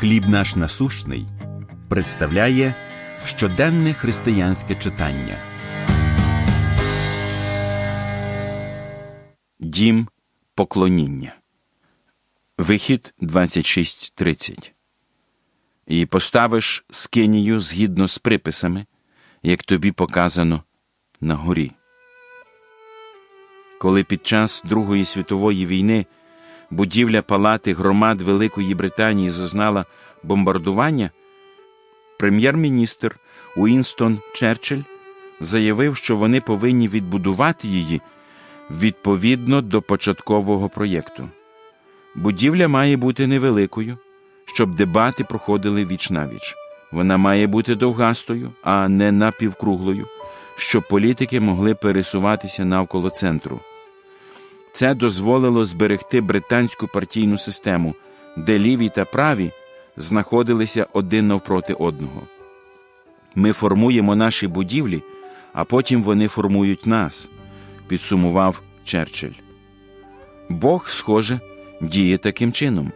Хліб наш насущний представляє щоденне християнське читання. Дім поклоніння. Вихід 26.30. І поставиш скинію згідно з приписами, як тобі показано на горі. Коли під час Другої світової війни будівля палати громад Великої Британії зазнала бомбардування, прем'єр-міністр Уінстон Черчилль заявив, що вони повинні відбудувати її відповідно до початкового проєкту. Будівля має бути невеликою, щоб дебати проходили віч навіч. Вона має бути довгастою, а не напівкруглою, щоб політики могли пересуватися навколо центру. Це дозволило зберегти британську партійну систему, де ліві та праві знаходилися один навпроти одного. Ми формуємо наші будівлі, а потім вони формують нас, підсумував Черчилль. Бог, схоже, діє таким чином.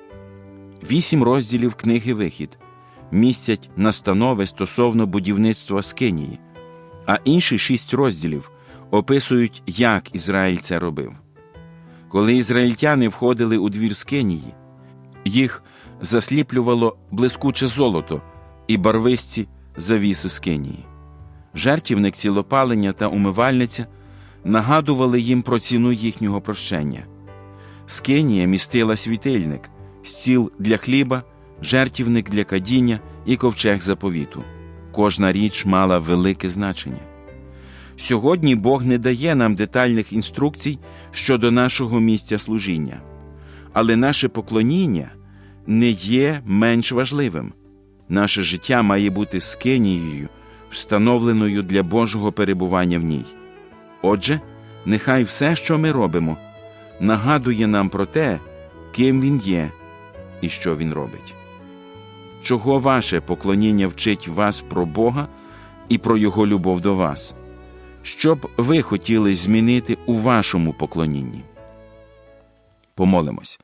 Вісім розділів книги Вихід містять настанови стосовно будівництва Скинії, а інші шість розділів описують, як Ізраїль це робив. Коли ізраїльтяни входили у двір Скинії, їх засліплювало блискуче золото і барвисті завіси Скинії. Жертівник цілопалення та умивальниця нагадували їм про ціну їхнього прощення. Скинія містила світильник, стіл для хліба, жертівник для кадіння і ковчег заповіту. Кожна річ мала велике значення. Сьогодні Бог не дає нам детальних інструкцій щодо нашого місця служіння, але наше поклоніння не є менш важливим. Наше життя має бути скинією, встановленою для Божого перебування в ній. Отже, нехай все, що ми робимо, нагадує нам про те, ким Він є і що Він робить. Чого ваше поклоніння вчить вас про Бога і про Його любов до вас? Що б ви хотіли змінити у вашому поклонінні? Помолимось.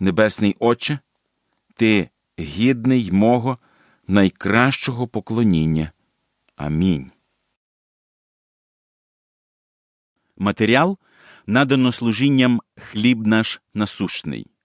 Небесний Отче, Ти гідний мого найкращого поклоніння. Амінь. Матеріал надано служінням хліб наш насущний.